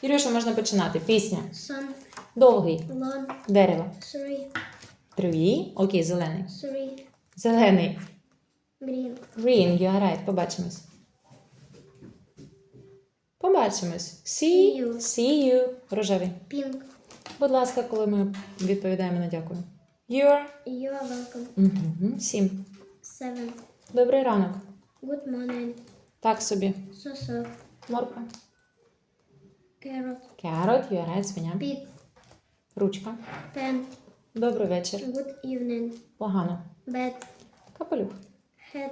Кирюша, можна починати. Пісня. Sun, Довгий. lawn, Дерево. three, Трій. Окей, зелений. three, Зелений. green, Green, you are right. Побачимось. Побачимось. See, you. see you. Рожевий. pink. Будь ласка, коли ми відповідаємо на дякую. You're. You are welcome. Угу. Сім. Seven. Добрий ранок. Good morning. Так собі. So so. Морква. Carrot. Carrot, you are right. Свиня. Pig. Ручка. Pen. Добрий вечір. Good evening. Погано. Bed. Капелюх. Head.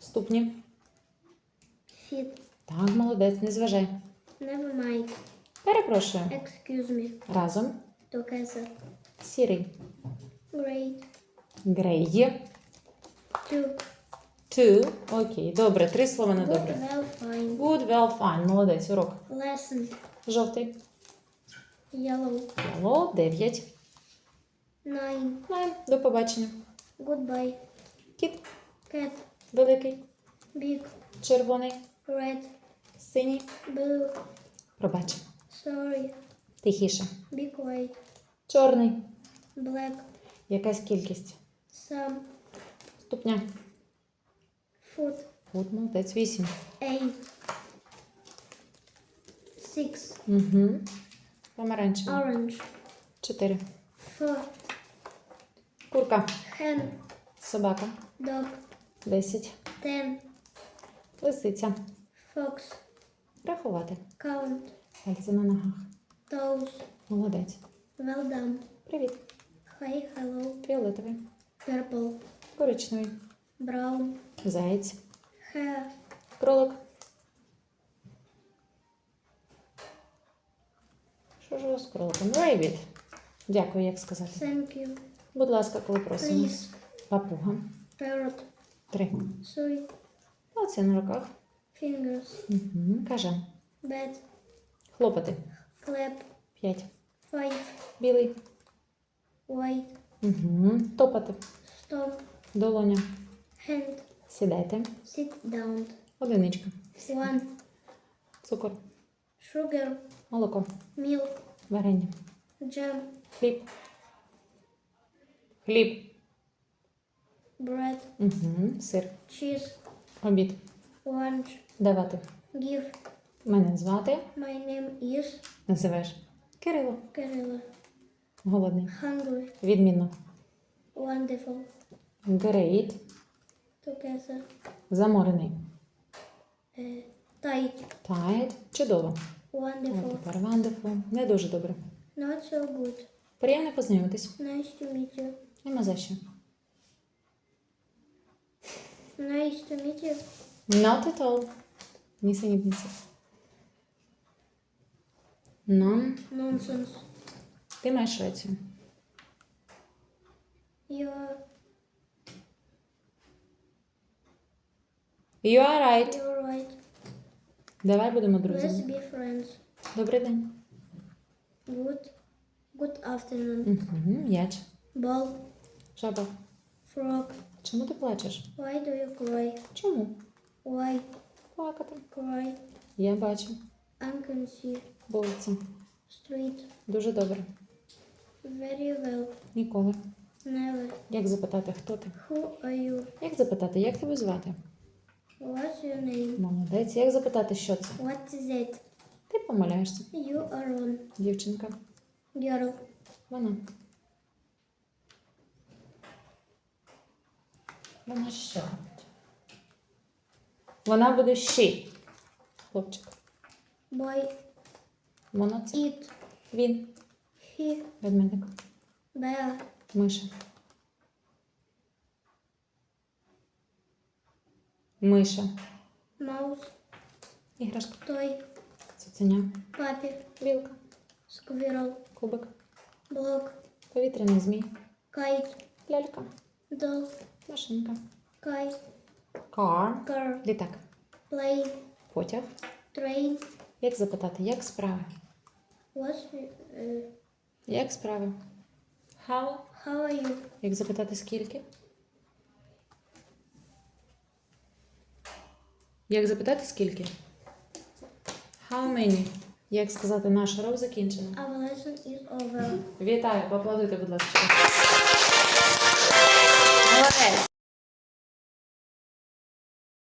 Ступні. Feet. Так, молодець, не зважай. Never mind. Перепрошую. Excuse me. Разом. Together. Сірий. Great. Грей. Two. Two. Окей, добре. Три слова на Good. Well. Fine. Good, well, fine. Молодець. Урок. Lesson. Жовтий. Yellow. Yellow. Дев'ять. Nine. Nine. До побачення. Goodbye. Кіт. Cat. Великий. Big. Червоний. Red. Синій. Blue. Пробач. Sorry. Тихіше. Big white. Чорний. Black. Якась кількість. Some. Ступня. Foot. От молодець. Вісім. Eight. Угу. Помаранчевий. Orange. Чотири. Four. Курка. Hen. Собака. Dog. Десять. Ten. Лисиця. Fox. Рахувати. Count. Пальці на ногах. Toes. Молодець. Well done. Привіт. Hi. Hello. Фіолетовий. Purple. Коричневий. Brown. Заєць. Hair. Кролик. Що ж у вас з? Rabbit. Дякую, як сказати. Thank you. Будь ласка, коли просимо. Please. Папуга. Parrot. Три. Three. Оце на руках. Fingers. Угу. Кажан. Bed. Хлопати. Clap. П'ять. Five. Білий. White. Угу. Топати. Stop. Долоня. Hand. Сідайте. Sit down. Одиничка. One. Цукор. Sugar. Молоко. Milk. Варення. Jam. Хліб. Хліб. Bread. Угу. Сир. Cheese. Обід. Lunch. Давати. Give. Мене звати. My name is Називаєш. Кирило. Karela. Голодний. Hungry. Відмінно. Wonderful. Great. Together. Заморений. Uh, tight. Чудово. Wonderful. тепер wonderful. Не дуже добре. Not so good. Приємно познайомитись. Nice to meet you. Нема за що. Nice to meet you. Not at all. Ні Нісенітниця. None. Nonsense. Ти маєш рацію. You're, You are right. you're right. Давай будемо Let's друзями. be friends. Добрий день. Good. Good afternoon. Угу. М'яч. Ball. Жаба. Frog. Чому ти плачеш? Why do you cry? Чому? Why Плакати. cry? Я бачу. I can see. Вулиця. Street. Дуже добре. Very well. Ніколи. Never. Як запитати, хто ти? Who are you? Як запитати, як тебе звати? What's your name? Молодець. Як запитати, що це? What is it? Ти помиляєшся. You are on. Дівчинка. Girl. Вона. Вона що? Вона буде she. Хлопчик. Boy. Воно це. It. Він. He. Ведмедик. Bear. Миша. Миша. Mouse. Іграшка. Toy. Цуценя. Puppy. Білка. Squirrel. Кубик. Block. Повітряний змій. Kite. Лялька. Doll. Машинка. Kite. Car. Car. Літак. Plane. Потяг. Train. Як запитати, як справи? What's uh, Як справи? How? how are you? Як запитати скільки? Як запитати, скільки? How many? Як сказати, наш ров закінчено. Our. Вітаю, поаплодуйте, будь ласка. Молодець!